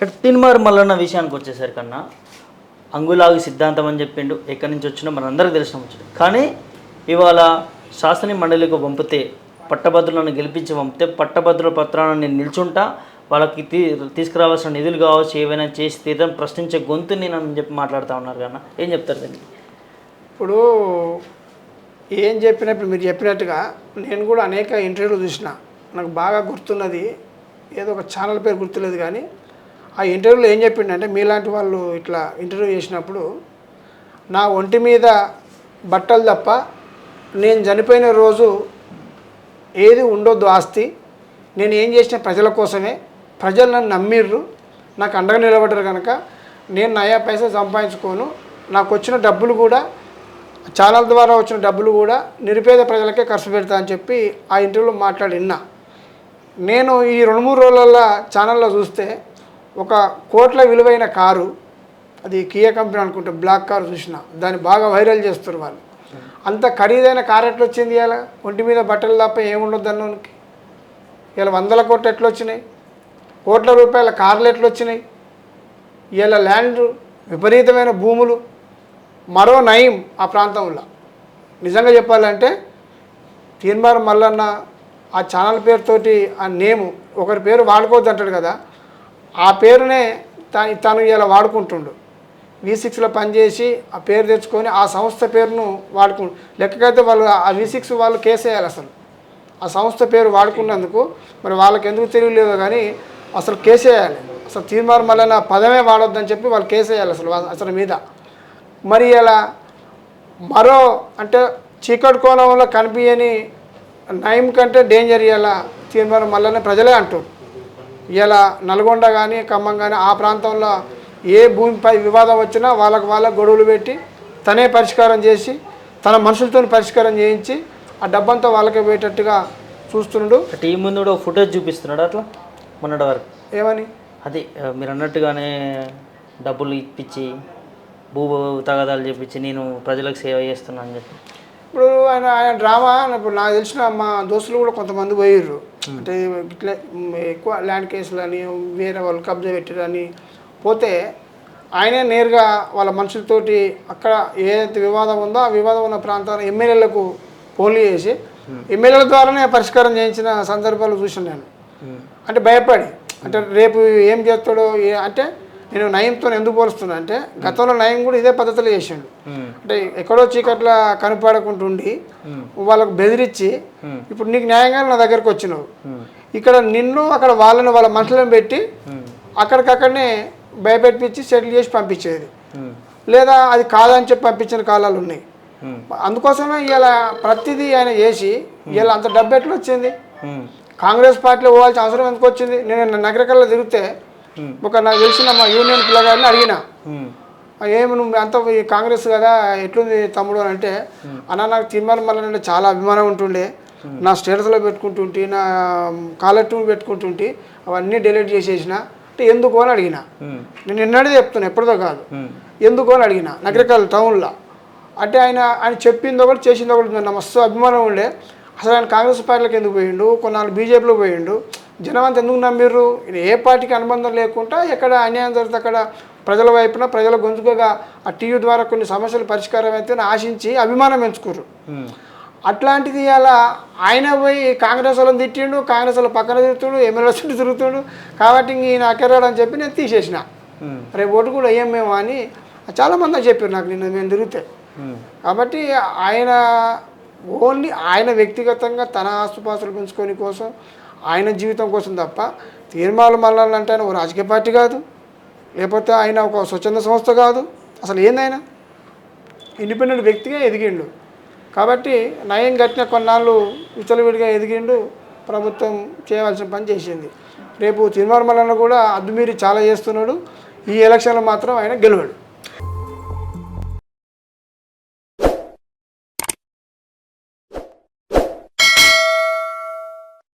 అంటే తిన్మార్ మల్లన్న విషయానికి వచ్చేసరికన్నా అంగులాగు సిద్ధాంతం అని చెప్పిండు. ఎక్కడి నుంచి వచ్చినా మనందరికీ తెలిసిన వచ్చాడు కానీ ఇవాళ శాసన మండలికి పంపితే పట్టభద్రులను గెలిపించి పంపితే పట్టభద్రుల పత్రాలను నేను నిల్చుంటా వాళ్ళకి తీ తీసుకురావాల్సిన నిధులు కావచ్చు ఏవైనా చేసి తీద్దాం ప్రశ్నించే గొంతు నేను అని చెప్పి మాట్లాడుతూ ఉన్నారు కన్నా ఏం చెప్తారు దీనికి ఇప్పుడు ఏం చెప్పినప్పుడు మీరు చెప్పినట్టుగా నేను కూడా అనేక ఇంటర్వ్యూలు చూసిన నాకు బాగా గుర్తున్నది ఏదో ఒక ఛానల్ పేరు గుర్తులేదు కానీ ఆ ఇంటర్వ్యూలో ఏం చెప్పిండంటే మీలాంటి వాళ్ళు ఇట్లా ఇంటర్వ్యూ చేసినప్పుడు నా ఒంటి మీద బట్టలు తప్ప నేను చనిపోయిన రోజు ఏది ఉండొద్దు ఆస్తి. నేను ఏం చేసిన ప్రజల కోసమే. ప్రజలు నన్ను నమ్మిర్రు. నాకు అండగా నిలబడ్డారు కనుక నేను నయా పైసా సంపాదించుకోను. నాకు వచ్చిన డబ్బులు కూడా ఛానల్ ద్వారా వచ్చిన డబ్బులు కూడా నిరుపేద ప్రజలకే ఖర్చు పెడతా అని చెప్పి ఆ ఇంటర్వ్యూలో మాట్లాడి నేను ఈ రెండు మూడు రోజుల ఛానల్లో చూస్తే ఒక కోట్ల విలువైన కారు అది కియా కంపెనీ అనుకుంటే బ్లాక్ కారు చూసిన దాన్ని బాగా వైరల్ చేస్తారు వాళ్ళు. అంత ఖరీదైన కారు ఎట్లా వచ్చింది ఇలా ఒంటి మీద బట్టలు తప్ప ఏముండదు అన్నోనికి. ఇలా వందల కోట్లు ఎట్లా వచ్చినాయి కోట్ల రూపాయల కార్లు ఎట్లా వచ్చినాయి ఇలా ల్యాండ్ విపరీతమైన భూములు మరో నయం ఆ ప్రాంతంలో. నిజంగా చెప్పాలంటే తీన్మార్ మల్లన్న ఆ ఛానల్ పేరుతోటి ఆ నేము ఒకరి పేరు వాడుకోవద్దు అంటాడు కదా ఆ పేరునే తను తను ఇలా వాడుకుంటుండు. వి సిక్స్లో పనిచేసి ఆ పేరు తెచ్చుకొని ఆ సంస్థ పేరును వాడుకు లెక్కకైతే వాళ్ళు ఆ వి సిక్స్ వాళ్ళు కేసేయాలి అసలు. ఆ సంస్థ పేరు వాడుకున్నందుకు మరి వాళ్ళకి ఎందుకు తెలియలేదో కానీ అసలు కేసేయాలి. అసలు తీర్మార్ మల్లన్న పదమే వాడొద్దని చెప్పి వాళ్ళు కేసేయాలి అసలు అసలు మీద. మరి ఇలా మరో అంటే చీకటి కోణంలో కనిపించని నయం కంటే డేంజర్ ఇలా తీర్మానం మళ్ళీ ప్రజలే అంటారు ఇలా నల్గొండ కానీ ఖమ్మం కానీ ఆ ప్రాంతంలో ఏ భూమిపై వివాదం వచ్చినా వాళ్ళకు వాళ్ళ గొడవలు పెట్టి తనే పరిష్కారం చేసి తన మనుషులతో పరిష్కారం చేయించి ఆ డబ్బంతా వాళ్ళకే పోయేటట్టుగా చూస్తున్నాడు టీం ముందు ఫుటేజ్ చూపిస్తున్నాడు అట్లా? మొన్నటి వరకు. ఏమని? అదే మీరు అన్నట్టుగానే డబ్బులు ఇప్పించి భూ తగాదాలు చెప్పించి నేను ప్రజలకు సేవ చేస్తున్నా అని చెప్పి. ఇప్పుడు ఆయన ఆయన డ్రామా ఇప్పుడు నాకు తెలిసిన మా దోస్తులు కూడా కొంతమంది పోయిర్రు. అంటే ఇట్లా ఎక్కువ ల్యాండ్ కేసులు అని వేరే వాళ్ళు కబ్జా పెట్టారని పోతే ఆయనే నేరుగా వాళ్ళ మనుషులతోటి అక్కడ ఏదైతే వివాదం ఉందో ఆ వివాదం ఉన్న ప్రాంతాన్ని ఎమ్మెల్యేలకు ఫోన్లు చేసి ఎమ్మెల్యేల ద్వారానే పరిష్కారం చేయించిన సందర్భాలు చూసాను నేను. అంటే భయపడి అంటే రేపు ఏం చేస్తాడో అంటే నేను నయంతో ఎందుకు పోలుస్తున్నా అంటే గతంలో నయం కూడా ఇదే పద్ధతిలో చేసిండు అంటే ఎక్కడో చీకట్ల కనపడకుంటుండి వాళ్ళకు బెదిరించి ఇప్పుడు నీకు న్యాయంగా నా దగ్గరకు వచ్చినావు. ఇక్కడ నిన్ను అక్కడ వాళ్ళని వాళ్ళ మనుషులను పెట్టి అక్కడికక్కడనే భయపెట్టించి సెటిల్ చేసి పంపించేది. లేదా అది కాదని చెప్పి పంపించిన కాలాలు ఉన్నాయి. అందుకోసమే ఇలా ప్రతిదీ ఆయన చేసి ఇలా అంత డబ్బు ఎట్లా వచ్చింది? కాంగ్రెస్ పార్టీలో పోవాల్సిన అవసరం ఎందుకు వచ్చింది? నేను నగరకల్లా తిరిగితే ఒక నాకు తెలిసిన మా యూనియన్ పిల్లగారిని అడిగిన. ఏమి నువ్వు అంత కాంగ్రెస్ కదా ఎట్లుంది తమ్ముడు అని అంటే అన్న నాకు మళ్ళీ అంటే చాలా అభిమానం ఉంటుండే. నా స్టేటస్లో పెట్టుకుంటుంటే నా కాలర్ పెట్టుకుంటుంటే అవన్నీ డిలీట్ చేసేసిన. అంటే ఎందుకు అని అడిగిన. నేను నిన్నడే చెప్తున్నా ఎప్పుడుదో కాదు. ఎందుకు అని అడిగిన. నగరకల్ టౌన్లో. అంటే ఆయన ఆయన చెప్పింది ఒకటి చేసింది ఒకటి నాకు మస్తు అభిమానం ఉండే. అసలు ఆయన కాంగ్రెస్ పార్టీలోకి ఎందుకు పోయిండు? కొన్నాళ్ళు బీజేపీలో పోయిండు. జనం అంతా ఎందుకు నమ్మిర్రు? ఏ పార్టీకి అనుబంధం లేకుండా ఎక్కడ అన్యాయం జరిగితే అక్కడ ప్రజల వైపున ప్రజల గొంతుకగా ఆ టీవీ ద్వారా కొన్ని సమస్యలు పరిష్కారం అయితే ఆశించి అభిమానం పెంచుకోరు ఉమ్, అట్లాంటిది అలా ఆయన పోయి కాంగ్రెస్ వాళ్ళని తిట్టిండు కాంగ్రెస్ వాళ్ళ పక్కన తిరుగుతుండు ఎమ్మెల్యే చుట్టూ తిరుగుతుండు. కాబట్టి ఈయన అక్కరాడు అని చెప్పి నేను తీసేసిన. రేపు ఓటు కూడా వేయం మేము అని చాలామంది చెప్పారు నాకు నిన్న మేము తిరిగితే. కాబట్టి ఆయన ఓన్లీ ఆయన వ్యక్తిగతంగా తన ఆస్తుపాస్తులు పెంచుకొని కోసం ఆయన జీవితం కోసం తప్ప తీర్మానం మల్లాలంటే ఆయన ఒక రాజకీయ పార్టీ కాదు. లేకపోతే ఆయన ఒక స్వచ్ఛంద సంస్థ కాదు. అసలు ఏందైనా ఇండిపెండెంట్ వ్యక్తిగా ఎదిగిండు. కాబట్టి నయం కట్టిన కొన్నాళ్ళు విచలవిడిగా ఎదిగిండు ప్రభుత్వం చేయవలసిన పని చేసింది. రేపు తిరుమల మల్లన్న కూడా అద్దుమీరి చాలా చేస్తున్నాడు. ఈ ఎలక్షన్లో మాత్రం ఆయన గెలవాడు.